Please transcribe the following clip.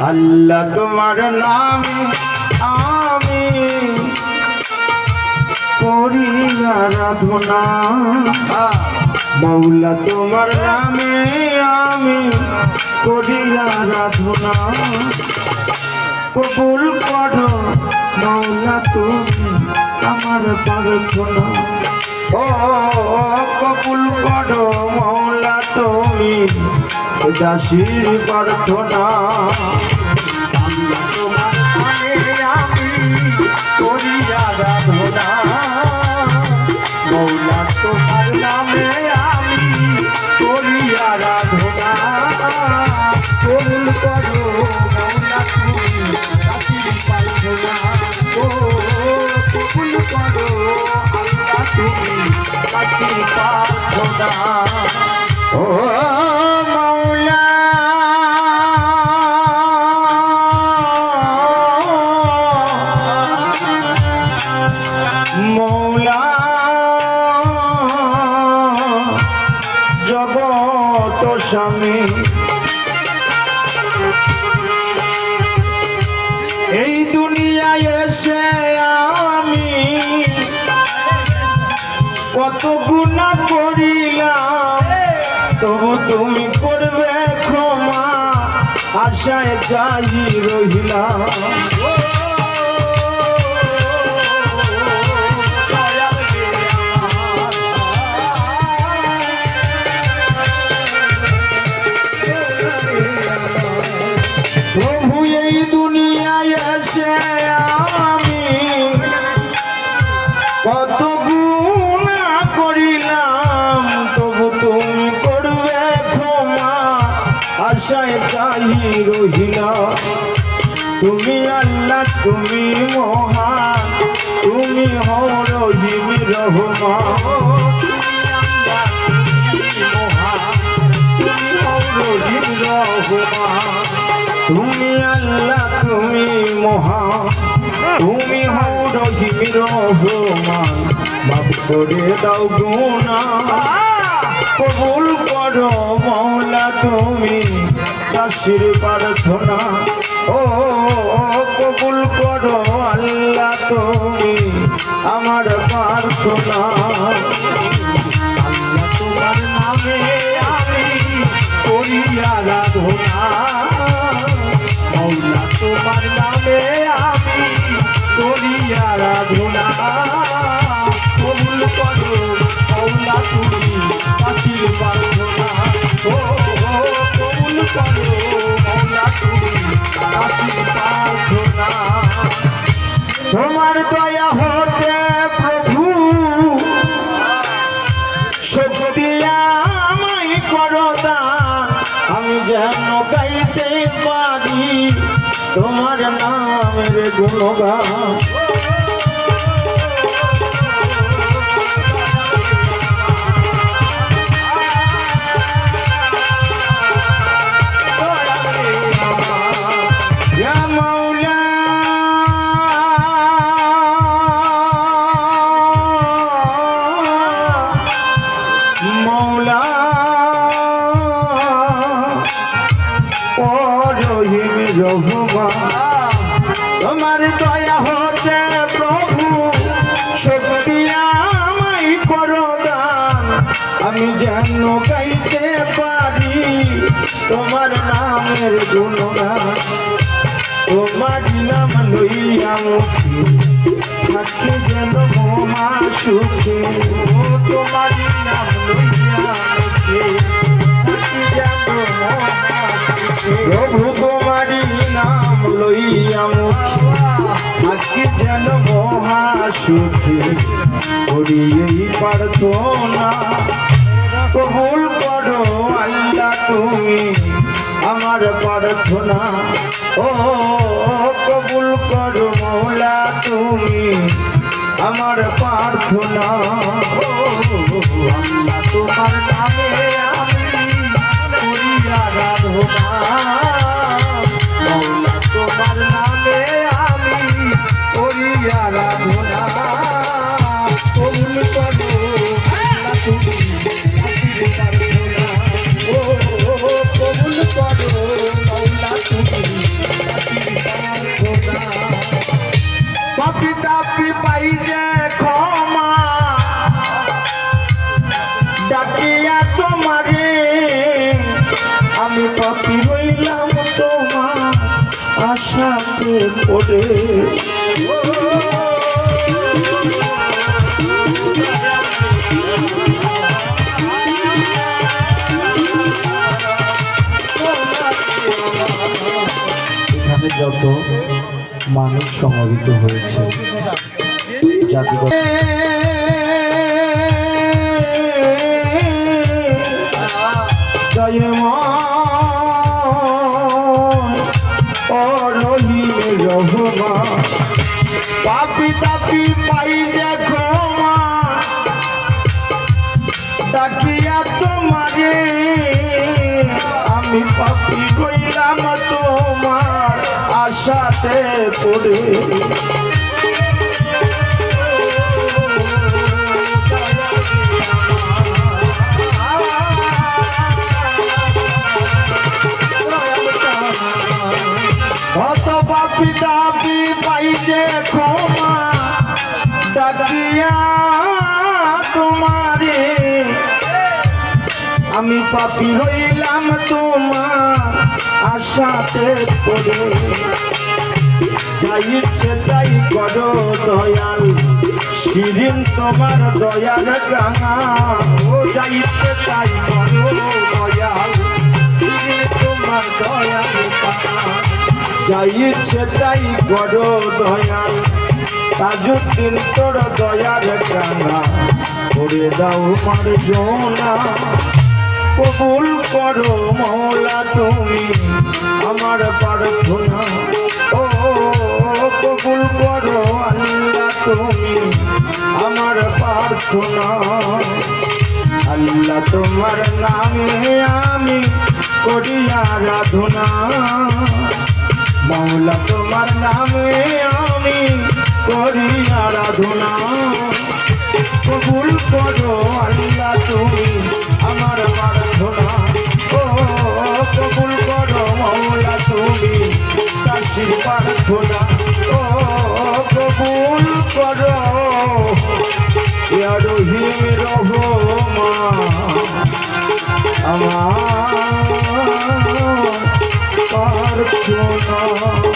আল্লাহ তোমার নামে আমি করি আরাধনা। মৌলা তোমার নামে আমি করি আরাধনা। কবুল করো মৌলা তুমি আমার প্রার্থনা। ও, কবুল করো মৌলা তুমি, দাসীর প্রার্থনা। তোমার নামে আমি করি আরাধনা কবুল করো মৌলা তুমি দাসীর প্রার্থনা ও, কবুল করো আল্লাহ তুমি দাসীর প্রার্থনা ও স্বামী। এই দুনিয়ায় এসে আমি কত গুণা করিলাম। তবু তুমি করবে ক্ষমা, আশায় যাই রহিলাম। আশায় চাই রহিলাম তুমি আল্লাহ, তুমি মহান তুমি হও রহিম তুমি আল্লাহ, তুমি মহান তুমি হও রহিম রহমান। মাফ করে দাও গুণা কবুল করো মৌলা তুমি। দাসির প্রার্থনা ও কবুল করো আল্লাহ তুমি আমার প্রার্থনা। আল্লাহ তোমার নামে আমি করি তোমার দয়া হতে প্রভু। শক্তি আমায় করদা আমি যেন গাইতে পারি। তোমার নামের গুণগান। রহুমা তোমার দয়া হতে প্রভু, শক্তি আমায় করো দান আমি যেন গাইতে পারি তোমার নামের গুণগান। তোমার নাম লইয়া মুখে থাকি যেন মা সুখে। তোমার নাম লইয়া থাকি যেন মহা সুখে করি এই প্রার্থনা কবুল করো আল্লাহ তুমি আমার প্রার্থনা। ও, কবুল করো মৌলা তুমি আমার প্রার্থনা। আল্লাহ তোমার নামে আমি করি আরাধনা। ডাকিয়া তোমারে আমি পাখি হইলাম তোমার আশাতে পড়ে। যত মানুষ সমাবেত হয়েছে জাতিগত তাপি পাই যে ক্ষমা। ডাকিয়া তোমারে আমি পাপি কইলাম তোমার আশাতে পড়ে। আমি পাপি হইলাম তোমার আশাতে পড়ে। যাই ইচ্ছে তাই করো দয়াল, শিরিন তোমার দয়াল গাঙা ও যাই ইচ্ছে তাই করো দয়াল তোমার দয়াল যাই ইচ্ছে তাই করো দয়াল, তাজুদ্দিন তোর দয়াল করে দাও মার জোনা। কবুল করো মহলা তুমি, আমার প্রার্থনা। ও, কবুল করো আল্লাহ তুমি, আমার প্রার্থনা। আল্লাহ তোমার নামে আমি করি আরাধনা। মৌলা তোমার নামে আমি করি আরাধনা। প্রার্থনা ও কবুল করো। রহিম রহমা আমার প্রার্থনা